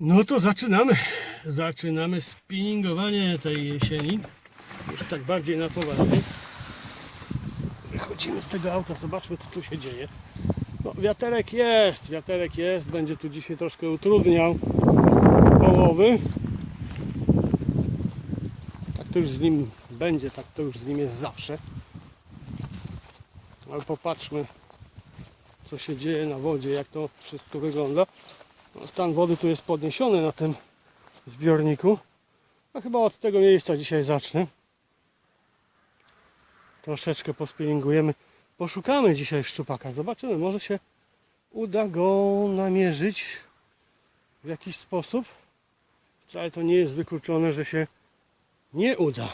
No to zaczynamy. Zaczynamy spinningowanie tej jesieni. Już tak bardziej na poważnie. Wychodzimy z tego auta, zobaczmy co tu się dzieje. No, wiaterek jest, wiaterek jest. Będzie tu dzisiaj troszkę utrudniał połowy. Tak to już z nim będzie, tak to już z nim jest zawsze. Ale popatrzmy co się dzieje na wodzie, jak to wszystko wygląda. No, Stan wody tu jest podniesiony na tym zbiorniku. A chyba od tego miejsca dzisiaj zacznę. Troszeczkę pospielingujemy. Poszukamy dzisiaj szczupaka. Zobaczymy, może się uda go namierzyć w jakiś sposób. Wcale to nie jest wykluczone, że się nie uda.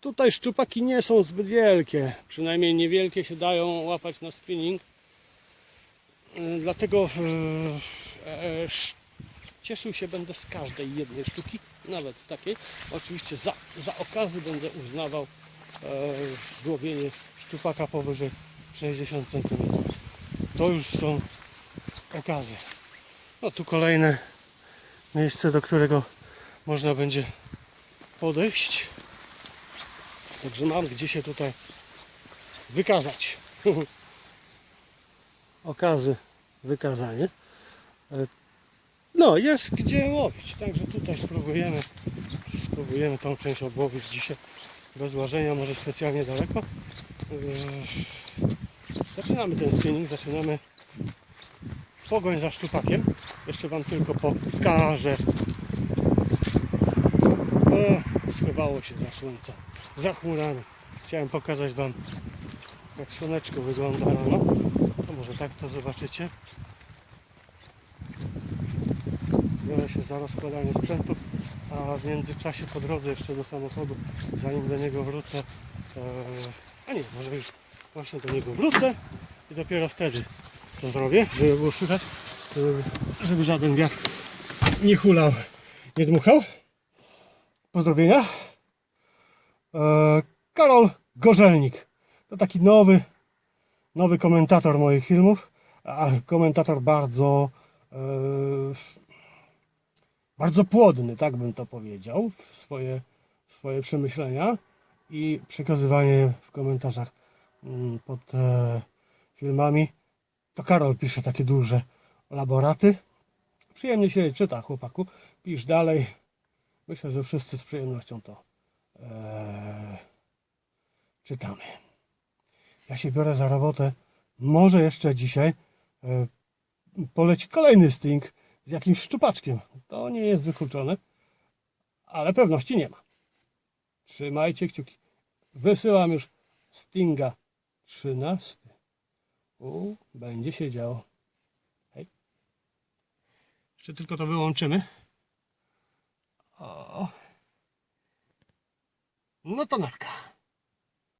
Tutaj szczupaki nie są zbyt wielkie, przynajmniej niewielkie się dają łapać na spinning. E, Dlatego e, e, sz- cieszył się będę z każdej jednej sztuki, nawet takiej. Oczywiście za, za okazy będę uznawał e, złowienie szczupaka powyżej 60 cm. To już są okazy. No tu kolejne miejsce, do którego można będzie podejść. Także mam gdzie się tutaj wykazać. Okazy, wykazanie. E, No, jest gdzie łowić. Także tutaj spróbujemy, spróbujemy tą część obłowić dzisiaj bez łażenia, może specjalnie daleko. E, Zaczynamy ten spinning, zaczynamy pogoń za szczupakiem. Jeszcze Wam tylko pokażę. O, schowało się za słońce, za chmurami. Chciałem pokazać Wam, jak słoneczko wygląda rano. To może tak to zobaczycie. Biorę się za rozkładanie sprzętu, a w międzyczasie po drodze jeszcze do samochodu, zanim do niego wrócę, e, a nie, może już właśnie do niego wrócę i dopiero wtedy to zrobię, żeby było słychać, żeby, żeby żaden wiatr nie hulał, nie dmuchał. Pozdrowienia. E, Karol Gorzelnik. To taki nowy, nowy komentator moich filmów. A komentator bardzo, e, bardzo płodny, tak bym to powiedział, w swoje, swoje przemyślenia i przekazywanie w komentarzach mm, pod e, filmami. To Karol pisze takie duże laboraty. Przyjemnie się czyta, chłopaku. Pisz dalej. Myślę, że wszyscy z przyjemnością to e, czytamy. Ja się biorę za robotę. Może jeszcze dzisiaj e, poleci kolejny sting z jakimś szczupaczkiem. To nie jest wykluczone, ale pewności nie ma. Trzymajcie kciuki. Wysyłam już stinga 13. U, będzie się działo. Hej. Jeszcze tylko to wyłączymy. O. No to narka.